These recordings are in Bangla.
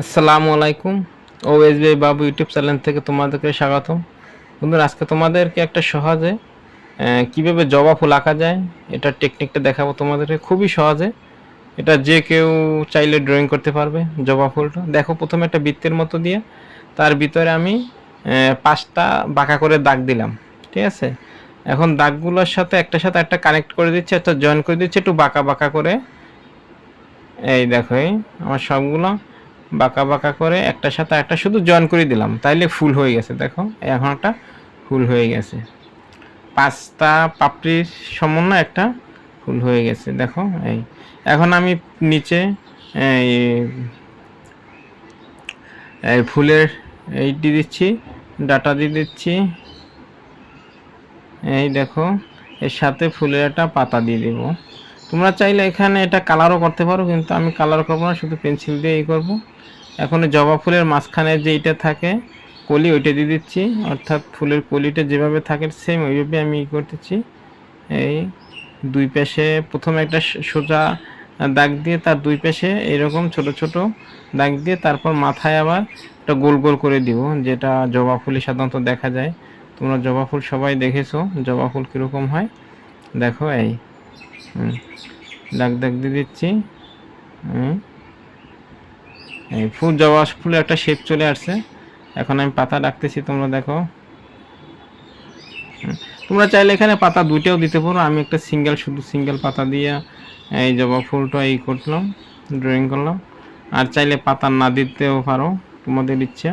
আসসালামু আলাইকুম। O S B Babu YouTube channel থেকে তোমাদেরকে স্বাগতম। বন্ধুরা, আজকে তোমাদেরকে একটা সহজে কীভাবে জবা ফুল আঁকা যায়, এটা টেকনিকটা দেখাবো তোমাদেরকে। খুবই সহজে। এটা যে কেউ চাইলে ড্রয়িং করতে পারবে জবা ফুলটা। দেখো, প্রথমে একটা বৃত্তের মতো দিয়ে তার ভিতরে আমি পাঁচটা বাঁকা করে দাগ দিলাম, ঠিক আছে? এখন দাগগুলোর সাথে একটা সাথে একটা কানেক্ট করে দিচ্ছি একটা জয়েন করে দিচ্ছি, একটু বাঁকা বাঁকা করে। এই দেখো আমার সবগুলো বাঁকা বাঁকা করে একটা সাথে একটা শুধু জয়েন করে দিলাম। তাইলে ফুল হয়ে গেছে, দেখো। এখন একটা ফুল হয়ে গেছে। পাঁচটা পাপড়ির সমন্বয় একটা ফুল হয়ে গেছে, দেখো, এই। এখন আমি নিচে, এই ফুলের এই দিয়ে দিচ্ছি, ডাটা দিয়ে দিচ্ছি। এই দেখো, এর সাথে ফুলের একটা পাতা দিয়ে দেব। তোমরা চাইলে এখানে এটা কালারও করতে পারো, কিন্তু আমি কালার করব না, শুধু পেন্সিল দিয়ে এই করব। এখন জবা ফুলের মাঝখানে যে এইটা থাকে, কলি, ওইটা দিয়ে দিচ্ছি। অর্থাৎ ফুলের কলিটা যেভাবে থাকে সেম ওইভাবে আমি ই করতেছি। এই দুই পাশে প্রথমে একটা সোজা দাগ দিয়ে তার দুই পাশে এরকম ছোট ছোট দাগ দিয়ে তারপর মাথায় আবার একটা গোল গোল করে দিব, যেটা জবা ফুলে সাধারণত দেখা যায়। তোমরা জবা ফুল সবাই দেখেছ, জবা ফুল কীরকম হয়? দেখো, এই দাগ দাগ দিয়ে দিচ্ছি, হুম। এই ফুল জবা ফুলের একটা শেপ চলে আসছে। এখন আমি পাতা রাখতেছি, তোমরা দেখো। তোমরা চাইলে এখানে পাতা দুইটাও দিতে পারো। আমি একটা সিঙ্গেল শুধু সিঙ্গেল পাতা দিয়ে এই জবা ফুলটা এই করলাম ড্রয়িং করলাম। আর চাইলে পাতা না দিতেও পারো, তোমাদের ইচ্ছা।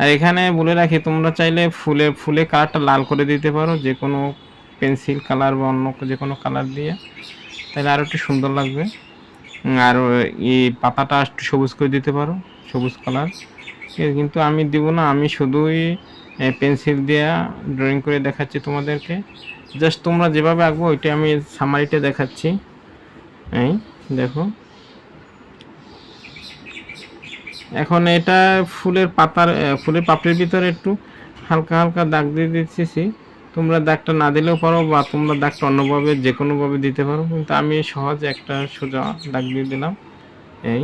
আর এখানে বলে রাখি, তোমরা চাইলে ফুলে ফুলে কালারটা লাল করে দিতে পারো যে কোনো পেন্সিল কালার বা অন্য যে কোনো কালার দিয়ে। তাহলে আরও একটু সুন্দর লাগবে। আর এই পাতাটা একটু সবুজ করে দিতে পারো, সবুজ কালার কিন্তু আমি দিব না, আমি শুধুই পেন্সিল দিয়ে ড্রয়িং করে দেখাচ্ছি তোমাদেরকে। জাস্ট তোমরা যেভাবে আঁকবো ওইটা আমি সামারিটা দেখাচ্ছি। এই দেখো। এখন এটা ফুলের পাতার ফুলের পাপড়ির ভিতরে একটু হালকা হালকা দাগ দিয়ে দিচ্ছি তোমরা দাগটা না দিলেও পারো বা তোমরা দাগটা অন্যভাবে যে কোনোভাবে দিতে পারো। কিন্তু আমি সহজে একটা সোজা দাগ দিয়ে দিলাম। এই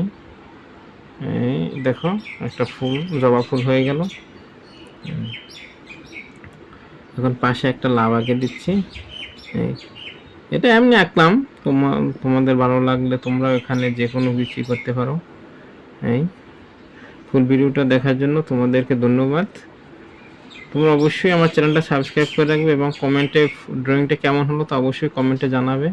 এই দেখো, একটা ফুল, জবা ফুল হয়ে গেল। এখন পাশে একটা লাভ আঁকে দিচ্ছি। এই, এটা এমনি আঁকলাম। তোমার তোমাদের ভালো লাগলে তোমরা এখানে যে কোনো কিছুই করতে পারো। এই, ফুল ভিডিওটা দেখার জন্য তোমাদেরকে ধন্যবাদ। তোমরা অবশ্যই আমার চ্যানেলটা সাবস্ক্রাইব করে রাখবে এবং কমেন্টে ড্রয়িংটা কেমন হলো তা অবশ্যই কমেন্টে জানাবে।